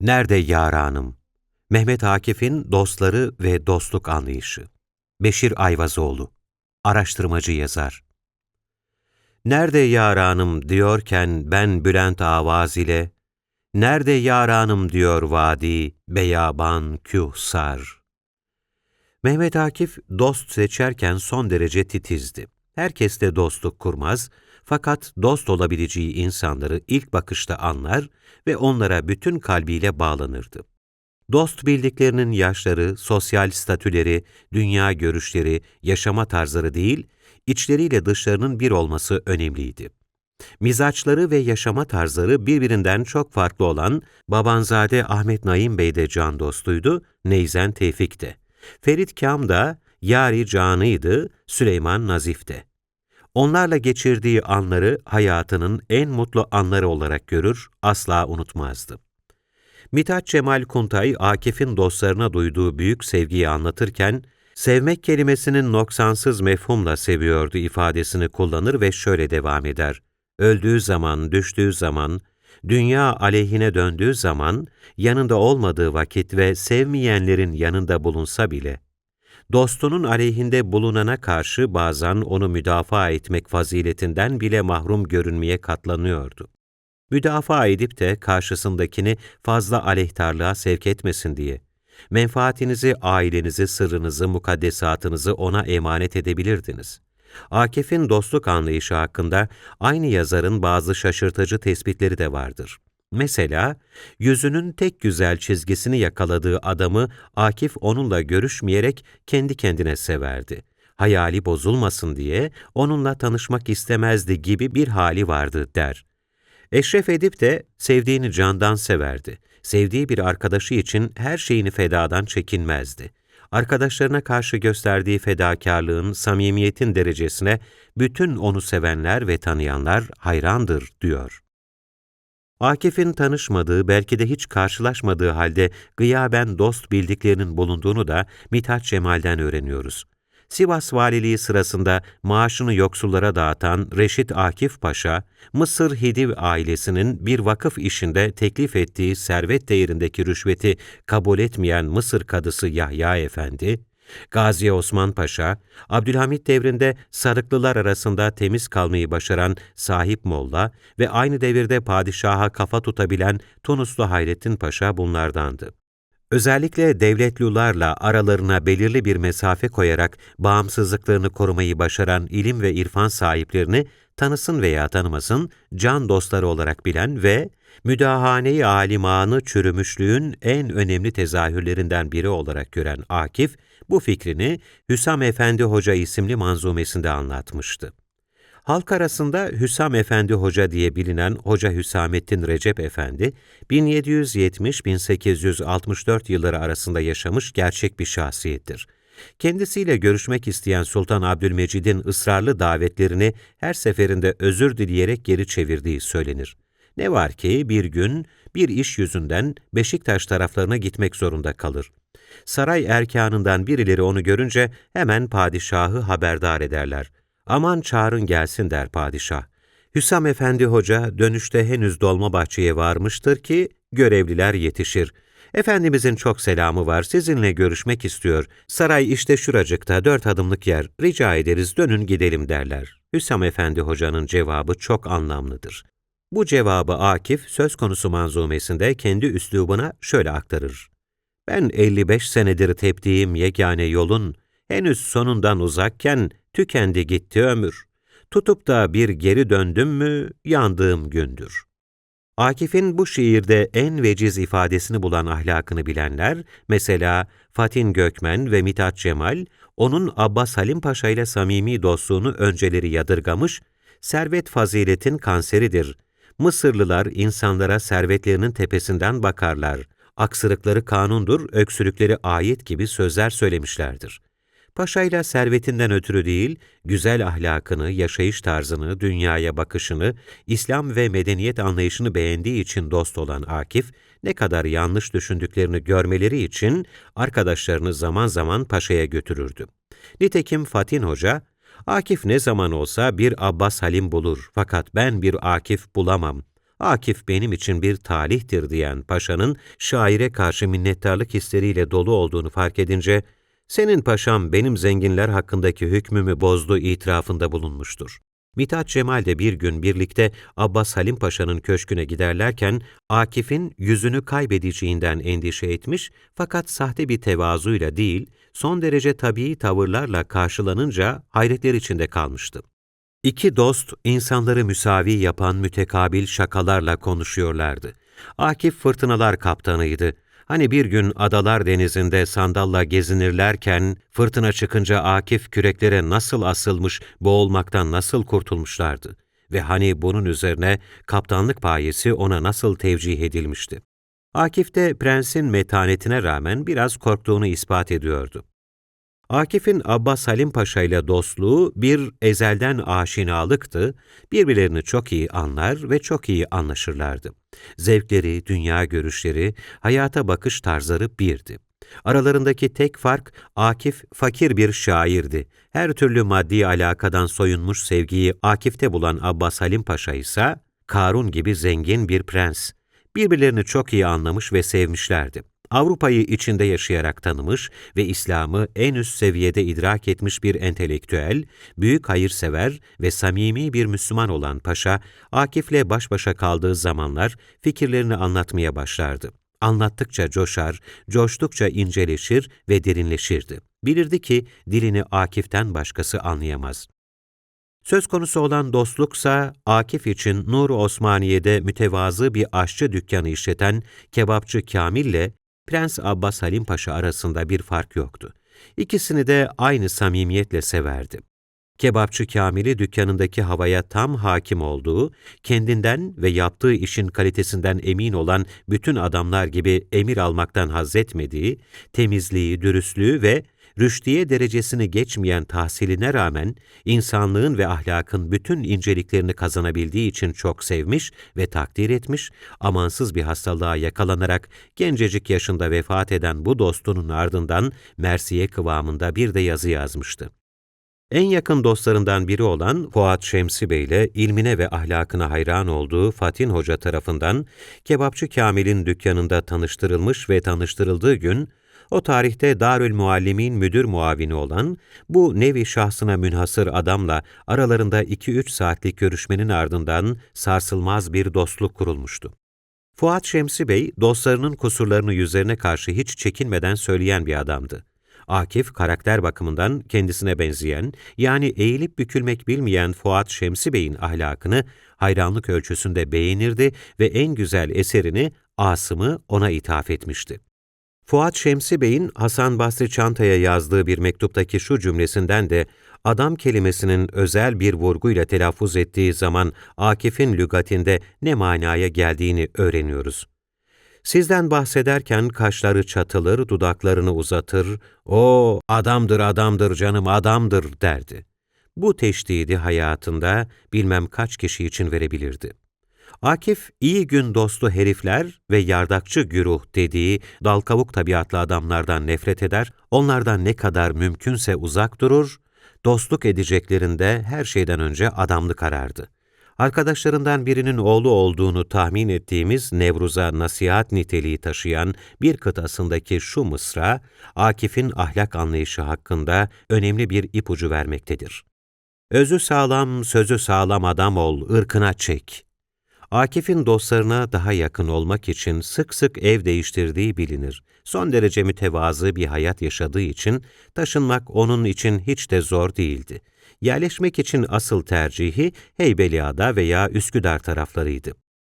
Nerede yaranım? Mehmet Akif'in dostları ve dostluk anlayışı. Beşir Ayvazoğlu, araştırmacı yazar. Nerede yaranım diyorken ben Bülent Avaz ile, Nerede yaranım diyor vadi, beyaban kühsar. Mehmet Akif dost seçerken son derece titizdi. Herkes de dostluk kurmaz, fakat dost olabileceği insanları ilk bakışta anlar ve onlara bütün kalbiyle bağlanırdı. Dost bildiklerinin yaşları, sosyal statüleri, dünya görüşleri, yaşama tarzları değil, içleriyle dışlarının bir olması önemliydi. Mizaçları ve yaşama tarzları birbirinden çok farklı olan Babanzade Ahmet Naim Bey de can dostuydu, Neyzen Tevfik de. Ferit Kam da Yari Canı'ydı, Süleyman Nazif de. Onlarla geçirdiği anları hayatının en mutlu anları olarak görür, asla unutmazdı. Mithat Cemal Kuntay, Akif'in dostlarına duyduğu büyük sevgiyi anlatırken, sevmek kelimesinin noksansız mefhumla seviyordu ifadesini kullanır ve şöyle devam eder. Öldüğü zaman, düştüğü zaman, dünya aleyhine döndüğü zaman, yanında olmadığı vakit ve sevmeyenlerin yanında bulunsa bile, dostunun aleyhinde bulunana karşı bazen onu müdafaa etmek faziletinden bile mahrum görünmeye katlanıyordu. Müdafaa edip de karşısındakini fazla aleyhtarlığa sevk etmesin diye, menfaatinizi, ailenizi, sırrınızı, mukaddesatınızı ona emanet edebilirdiniz. Akif'in dostluk anlayışı hakkında aynı yazarın bazı şaşırtıcı tespitleri de vardır. Mesela, yüzünün tek güzel çizgisini yakaladığı adamı Akif onunla görüşmeyerek kendi kendine severdi. Hayali bozulmasın diye onunla tanışmak istemezdi gibi bir hali vardı der. Eşref Edip de sevdiğini candan severdi. Sevdiği bir arkadaşı için her şeyini fedadan çekinmezdi. Arkadaşlarına karşı gösterdiği fedakarlığın, samimiyetin derecesine bütün onu sevenler ve tanıyanlar hayrandır diyor. Akif'in tanışmadığı, belki de hiç karşılaşmadığı halde gıyaben dost bildiklerinin bulunduğunu da Mithat Cemal'den öğreniyoruz. Sivas valiliği sırasında maaşını yoksullara dağıtan Reşit Akif Paşa, Mısır Hidiv ailesinin bir vakıf işinde teklif ettiği servet değerindeki rüşveti kabul etmeyen Mısır kadısı Yahya Efendi, Gazi Osman Paşa, Abdülhamit devrinde Sarıklılar arasında temiz kalmayı başaran Sahip Molla ve aynı devirde padişaha kafa tutabilen Tunuslu Hayrettin Paşa bunlardandı. Özellikle devletlularla aralarına belirli bir mesafe koyarak bağımsızlıklarını korumayı başaran ilim ve irfan sahiplerini tanısın veya tanımasın can dostları olarak bilen ve müdahane-i alimanı çürümüşlüğün en önemli tezahürlerinden biri olarak gören Akif, bu fikrini Hüsam Efendi Hoca isimli manzumesinde anlatmıştı. Halk arasında Hüsam Efendi Hoca diye bilinen Hoca Hüsamettin Recep Efendi, 1770-1864 yılları arasında yaşamış gerçek bir şahsiyettir. Kendisiyle görüşmek isteyen Sultan Abdülmecid'in ısrarlı davetlerini her seferinde özür dileyerek geri çevirdiği söylenir. Ne var ki bir gün bir iş yüzünden Beşiktaş taraflarına gitmek zorunda kalır. Saray erkanından birileri onu görünce hemen padişahı haberdar ederler. Aman çağırın gelsin der padişah. Hüsam Efendi Hoca dönüşte henüz Dolmabahçe'ye varmıştır ki görevliler yetişir. Efendimizin çok selamı var, sizinle görüşmek istiyor. Saray işte şuracıkta, dört adımlık yer, rica ederiz dönün gidelim derler. Hüsam Efendi Hoca'nın cevabı çok anlamlıdır. Bu cevabı Akif söz konusu manzumesinde kendi üslubuna şöyle aktarır. Ben 55 senedir teptiğim yegane yolun henüz sonundan uzakken tükendi gitti ömür. Tutup da bir geri döndüm mü yandığım gündür. Akif'in bu şiirde en veciz ifadesini bulan ahlakını bilenler, mesela Fatin Gökmen ve Mithat Cemal, onun Abbas Halim Paşa ile samimi dostluğunu önceleri yadırgamış, servet faziletin kanseridir. Mısırlılar insanlara servetlerinin tepesinden bakarlar. Aksırıkları kanundur, öksürükleri ayet gibi sözler söylemişlerdir. Paşayla servetinden ötürü değil, güzel ahlakını, yaşayış tarzını, dünyaya bakışını, İslam ve medeniyet anlayışını beğendiği için dost olan Akif, ne kadar yanlış düşündüklerini görmeleri için arkadaşlarını zaman zaman paşaya götürürdü. Nitekim Fatin Hoca, Akif ne zaman olsa bir Abbas Halim bulur fakat ben bir Akif bulamam. Akif benim için bir talihtir diyen paşanın şaire karşı minnettarlık hisleriyle dolu olduğunu fark edince, senin paşam benim zenginler hakkındaki hükmümü bozdu itirafında bulunmuştur. Mithat Cemal de bir gün birlikte Abbas Halim Paşa'nın köşküne giderlerken Akif'in yüzünü kaybedeceğinden endişe etmiş fakat sahte bir tevazuyla değil, son derece tabii tavırlarla karşılanınca hayretler içinde kalmıştı. İki dost insanları müsavi yapan mütekabil şakalarla konuşuyorlardı. Akif fırtınalar kaptanıydı. Hani bir gün adalar denizinde sandalla gezinirlerken fırtına çıkınca Akif küreklere nasıl asılmış, boğulmaktan nasıl kurtulmuşlardı. Ve hani bunun üzerine kaptanlık payesi ona nasıl tevcih edilmişti. Akif de prensin metanetine rağmen biraz korktuğunu ispat ediyordu. Akif'in Abbas Halim Paşa ile dostluğu bir ezelden aşinalıktı, birbirlerini çok iyi anlar ve çok iyi anlaşırlardı. Zevkleri, dünya görüşleri, hayata bakış tarzları birdi. Aralarındaki tek fark Akif fakir bir şairdi. Her türlü maddi alakadan soyunmuş sevgiyi Akif'te bulan Abbas Halim Paşa ise Karun gibi zengin bir prens. Birbirlerini çok iyi anlamış ve sevmişlerdi. Avrupa'yı içinde yaşayarak tanımış ve İslam'ı en üst seviyede idrak etmiş bir entelektüel, büyük hayırsever ve samimi bir Müslüman olan paşa, Akif'le baş başa kaldığı zamanlar fikirlerini anlatmaya başlardı. Anlattıkça coşar, coştukça inceleşir ve derinleşirdi. Bilirdi ki dilini Akif'ten başkası anlayamaz. Söz konusu olan dostluksa Akif için Nur Osmaniye'de mütevazı bir aşçı dükkanı işleten kebapçı Kamil ile Prens Abbas Halim Paşa arasında bir fark yoktu. İkisini de aynı samimiyetle severdi. Kebapçı Kamil'i dükkanındaki havaya tam hakim olduğu, kendinden ve yaptığı işin kalitesinden emin olan bütün adamlar gibi emir almaktan haz etmediği, temizliği, dürüstlüğü ve rüştiye derecesini geçmeyen tahsiline rağmen insanlığın ve ahlakın bütün inceliklerini kazanabildiği için çok sevmiş ve takdir etmiş, amansız bir hastalığa yakalanarak gencecik yaşında vefat eden bu dostunun ardından Mersiye kıvamında bir de yazı yazmıştı. En yakın dostlarından biri olan Fuat Şemsi Bey ile ilmine ve ahlakına hayran olduğu Fatin Hoca tarafından Kebapçı Kamil'in dükkanında tanıştırılmış ve tanıştırıldığı gün o tarihte Darül Muallimin müdür muavini olan bu nevi şahsına münhasır adamla aralarında 2-3 saatlik görüşmenin ardından sarsılmaz bir dostluk kurulmuştu. Fuat Şemsi Bey, dostlarının kusurlarını yüzlerine karşı hiç çekinmeden söyleyen bir adamdı. Akif, karakter bakımından kendisine benzeyen, yani eğilip bükülmek bilmeyen Fuat Şemsi Bey'in ahlakını hayranlık ölçüsünde beğenirdi ve en güzel eserini Asım'ı ona ithaf etmişti. Fuat Şemsi Bey'in Hasan Basri Çanta'ya yazdığı bir mektuptaki şu cümlesinden de adam kelimesinin özel bir vurguyla telaffuz ettiği zaman Akif'in lügatinde ne manaya geldiğini öğreniyoruz. Sizden bahsederken kaşları çatılır, dudaklarını uzatır, o adamdır adamdır canım adamdır derdi. Bu teşdidi hayatında bilmem kaç kişi için verebilirdi. Akif, iyi gün dostu herifler ve yardakçı güruh dediği dal kavuk tabiatlı adamlardan nefret eder, onlardan ne kadar mümkünse uzak durur, dostluk edeceklerinde her şeyden önce adamlık arardı. Arkadaşlarından birinin oğlu olduğunu tahmin ettiğimiz Nevruz'a nasihat niteliği taşıyan bir kıtasındaki şu mısra, Akif'in ahlak anlayışı hakkında önemli bir ipucu vermektedir. Özü sağlam, sözü sağlam adam ol, ırkına çek. Akif'in dostlarına daha yakın olmak için sık sık ev değiştirdiği bilinir. Son derece mütevazı bir hayat yaşadığı için taşınmak onun için hiç de zor değildi. Yerleşmek için asıl tercihi Heybeliada veya Üsküdar taraflarıydı.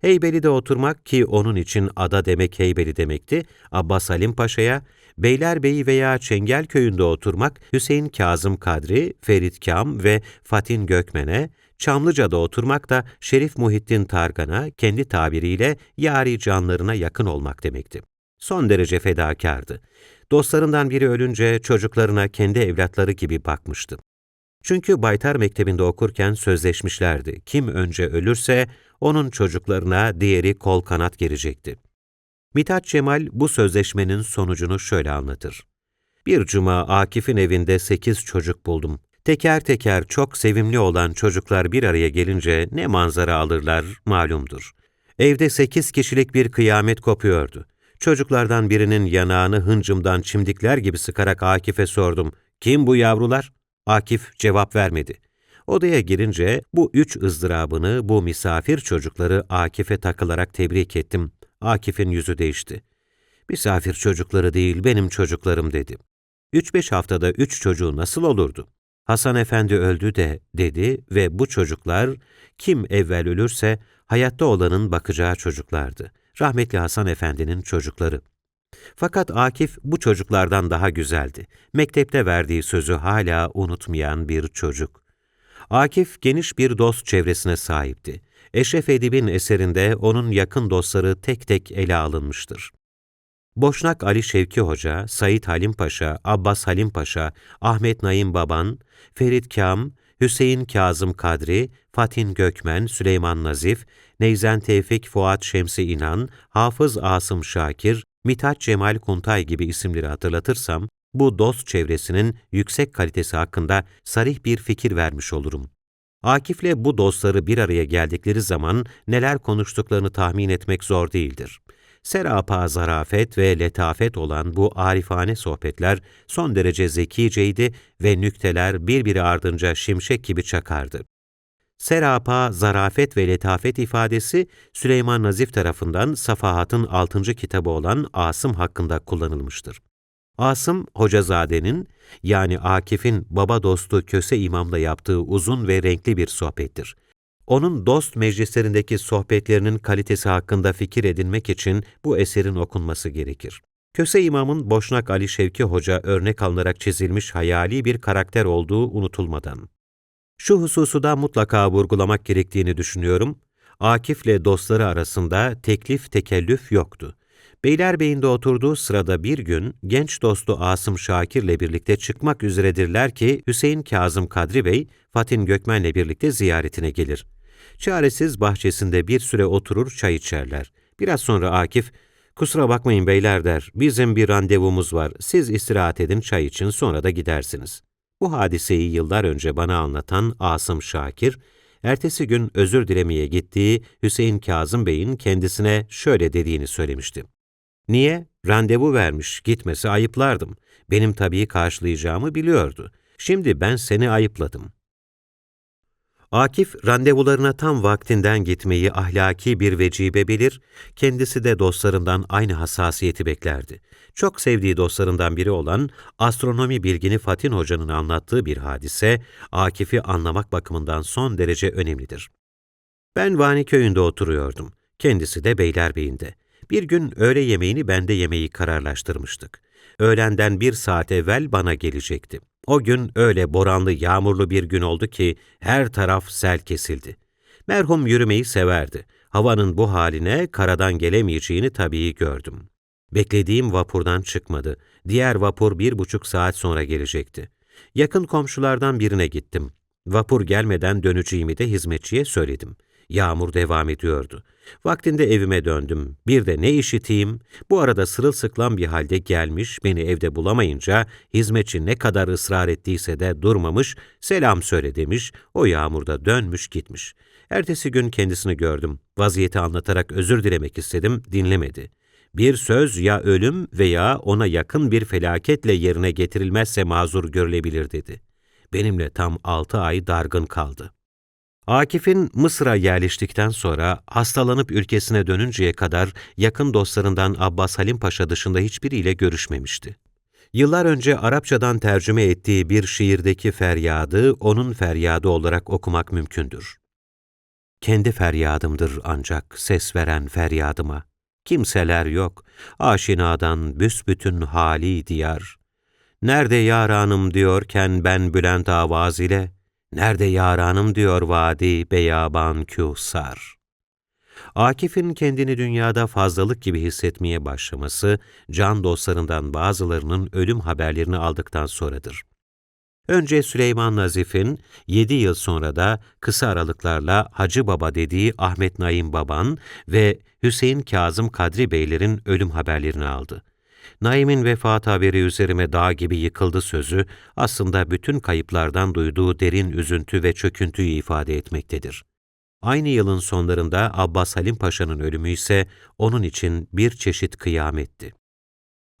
Heybeli'de oturmak ki onun için ada demek Heybeli demekti, Abbas Halim Paşa'ya, Beylerbeyi veya Çengelköy'ünde oturmak Hüseyin Kazım Kadri, Ferit Kam ve Fatin Gökmen'e, Çamlıca'da oturmak da Şerif Muhittin Targan'a kendi tabiriyle yari canlarına yakın olmak demekti. Son derece fedakardı. Dostlarından biri ölünce çocuklarına kendi evlatları gibi bakmıştı. Çünkü Baytar Mektebi'nde okurken sözleşmişlerdi. Kim önce ölürse onun çocuklarına diğeri kol kanat gelecekti. Mithat Cemal bu sözleşmenin sonucunu şöyle anlatır. Bir cuma Akif'in evinde sekiz çocuk buldum. Teker teker çok sevimli olan çocuklar bir araya gelince ne manzara alırlar malumdur. Evde sekiz kişilik bir kıyamet kopuyordu. Çocuklardan birinin yanağını hıncımdan çimdikler gibi sıkarak Akif'e sordum. Kim bu yavrular? Akif cevap vermedi. Odaya girince bu üç ızdırabını, bu misafir çocukları Akif'e takılarak tebrik ettim. Akif'in yüzü değişti. Misafir çocukları değil, benim çocuklarım dedi. Üç beş haftada üç çocuğu nasıl olurdu? Hasan Efendi öldü de dedi ve bu çocuklar kim evvel ölürse hayatta olanın bakacağı çocuklardı. Rahmetli Hasan Efendi'nin çocukları. Fakat Akif bu çocuklardan daha güzeldi. Mektepte verdiği sözü hala unutmayan bir çocuk. Akif geniş bir dost çevresine sahipti. Eşref Edip'in eserinde onun yakın dostları tek tek ele alınmıştır. Boşnak Ali Şevki Hoca, Said Halim Paşa, Abbas Halim Paşa, Ahmet Naim Baban, Ferit Kam, Hüseyin Kazım Kadri, Fatin Gökmen, Süleyman Nazif, Neyzen Tevfik Fuat Şemsi İnan, Hafız Asım Şakir, Mithat Cemal Kuntay gibi isimleri hatırlatırsam, bu dost çevresinin yüksek kalitesi hakkında sarih bir fikir vermiş olurum. Akif'le bu dostları bir araya geldikleri zaman neler konuştuklarını tahmin etmek zor değildir. Serapa zarafet ve letafet olan bu arifane sohbetler son derece zekiceydi ve nükteler birbiri ardınca şimşek gibi çakardı. Serapa, zarafet ve letafet ifadesi Süleyman Nazif tarafından Safahat'ın 6. kitabı olan Asım hakkında kullanılmıştır. Asım, Hocazade'nin yani Akif'in baba dostu Köse İmam'la yaptığı uzun ve renkli bir sohbettir. Onun dost meclislerindeki sohbetlerinin kalitesi hakkında fikir edinmek için bu eserin okunması gerekir. Köse İmam'ın Boşnak Ali Şevki Hoca örnek alınarak çizilmiş hayali bir karakter olduğu unutulmadan. Şu hususu da mutlaka vurgulamak gerektiğini düşünüyorum. Akif'le dostları arasında teklif tekellüf yoktu. Beylerbeyi'nde oturduğu sırada bir gün genç dostu Asım Şakir'le birlikte çıkmak üzeredirler ki Hüseyin Kazım Kadri Bey, Fatin Gökmen'le birlikte ziyaretine gelir. Çaresiz bahçesinde bir süre oturur çay içerler. Biraz sonra Akif, ''Kusura bakmayın beyler'' der, ''Bizim bir randevumuz var, siz istirahat edin çay için sonra da gidersiniz.'' Bu hadiseyi yıllar önce bana anlatan Asım Şakir, ertesi gün özür dilemeye gittiği Hüseyin Kazım Bey'in kendisine şöyle dediğini söylemişti. Niye? Randevu vermiş, gitmesi ayıplardım. Benim tabii karşılayacağımı biliyordu. Şimdi ben seni ayıpladım. Akif, randevularına tam vaktinden gitmeyi ahlaki bir vecibe bilir, kendisi de dostlarından aynı hassasiyeti beklerdi. Çok sevdiği dostlarından biri olan astronomi bilgini Fatin Hoca'nın anlattığı bir hadise, Akif'i anlamak bakımından son derece önemlidir. Ben Vani köyünde oturuyordum. Kendisi de Beylerbeyi'nde. Bir gün öğle yemeğini bende yemeyi kararlaştırmıştık. Öğlenden bir saat evvel bana gelecekti. O gün öyle boranlı, yağmurlu bir gün oldu ki her taraf sel kesildi. Merhum yürümeyi severdi. Havanın bu haline karadan gelemeyeceğini tabii gördüm. Beklediğim vapurdan çıkmadı. Diğer vapur bir buçuk saat sonra gelecekti. Yakın komşulardan birine gittim. Vapur gelmeden döneceğimi de hizmetçiye söyledim. Yağmur devam ediyordu. Vaktinde evime döndüm. Bir de ne işiteyim? Bu arada sırılsıklam bir halde gelmiş, beni evde bulamayınca hizmetçi ne kadar ısrar ettiyse de durmamış, selam söyle demiş, o yağmurda dönmüş gitmiş. Ertesi gün kendisini gördüm. Vaziyeti anlatarak özür dilemek istedim, dinlemedi. Bir söz ya ölüm veya ona yakın bir felaketle yerine getirilmezse mazur görülebilir dedi. Benimle tam altı ay dargın kaldı. Akif'in Mısır'a yerleştikten sonra hastalanıp ülkesine dönünceye kadar yakın dostlarından Abbas Halim Paşa dışında hiçbiriyle görüşmemişti. Yıllar önce Arapçadan tercüme ettiği bir şiirdeki feryadı onun feryadı olarak okumak mümkündür. Kendi feryadımdır ancak ses veren feryadıma. Kimseler yok, aşinadan büsbütün hali diyar. Nerede yaranım diyorken ben bülent avaz ile, Nerede yaranım diyor vadi beyaban kühsar. Akif'in kendini dünyada fazlalık gibi hissetmeye başlaması, can dostlarından bazılarının ölüm haberlerini aldıktan sonradır. Önce Süleyman Nazif'in, yedi yıl sonra da kısa aralıklarla Hacı Baba dediği Ahmet Naim Baban ve Hüseyin Kazım Kadri Beylerin ölüm haberlerini aldı. Naim'in vefat haberi üzerime dağ gibi yıkıldı sözü aslında bütün kayıplardan duyduğu derin üzüntü ve çöküntüyü ifade etmektedir. Aynı yılın sonlarında Abbas Halim Paşa'nın ölümü ise onun için bir çeşit kıyametti.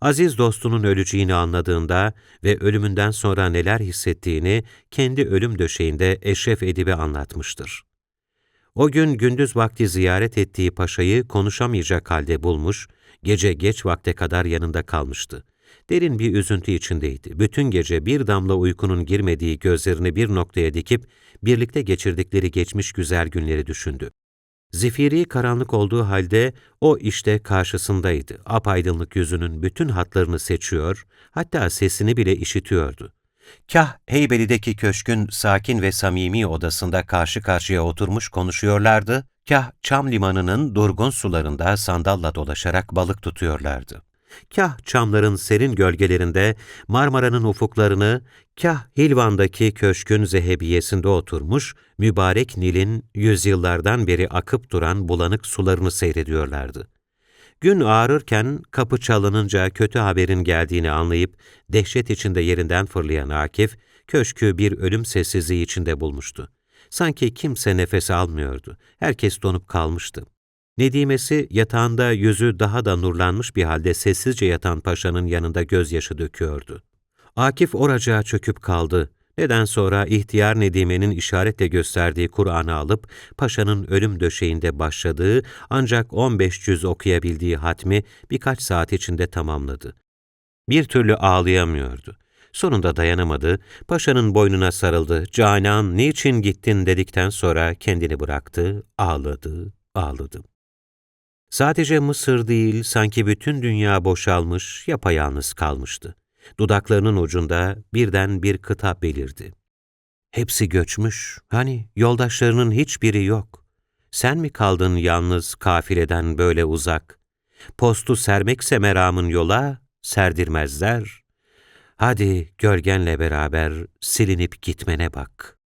Aziz dostunun öleceğini anladığında ve ölümünden sonra neler hissettiğini kendi ölüm döşeğinde Eşref Edip'e anlatmıştır. O gün gündüz vakti ziyaret ettiği paşayı konuşamayacak halde bulmuş, gece geç vakte kadar yanında kalmıştı. Derin bir üzüntü içindeydi. Bütün gece bir damla uykunun girmediği gözlerini bir noktaya dikip, birlikte geçirdikleri geçmiş güzel günleri düşündü. Zifiri karanlık olduğu halde o işte karşısındaydı. Apaydınlık yüzünün bütün hatlarını seçiyor, hatta sesini bile işitiyordu. Kah Heybeli'deki köşkün sakin ve samimi odasında karşı karşıya oturmuş konuşuyorlardı, kah Çam limanının durgun sularında sandalla dolaşarak balık tutuyorlardı. Kah çamların serin gölgelerinde Marmara'nın ufuklarını, kah Hilvan'daki köşkün zehebiyesinde oturmuş, mübarek Nil'in yüzyıllardan beri akıp duran bulanık sularını seyrediyorlardı. Gün ağarırken kapı çalınınca kötü haberin geldiğini anlayıp dehşet içinde yerinden fırlayan Akif, köşkü bir ölüm sessizliği içinde bulmuştu. Sanki kimse nefes almıyordu. Herkes donup kalmıştı. Nedimesi yatağında yüzü daha da nurlanmış bir halde sessizce yatan paşanın yanında gözyaşı döküyordu. Akif oracağa çöküp kaldı. Neden sonra ihtiyar Nedime'nin işaretle gösterdiği Kur'an'ı alıp paşanın ölüm döşeğinde başladığı ancak 15 cüz okuyabildiği hatmi birkaç saat içinde tamamladı. Bir türlü ağlayamıyordu. Sonunda dayanamadı, paşanın boynuna sarıldı, Canan niçin gittin dedikten sonra kendini bıraktı, ağladı, ağladı. Sadece Mısır değil, sanki bütün dünya boşalmış, yapayalnız kalmıştı. Dudaklarının ucunda birden bir kıta belirdi. Hepsi göçmüş, hani yoldaşlarının hiçbiri yok. Sen mi kaldın yalnız kafileden böyle uzak? Postu sermekse meramın yola, serdirmezler. Hadi gölgenle beraber silinip gitmene bak.''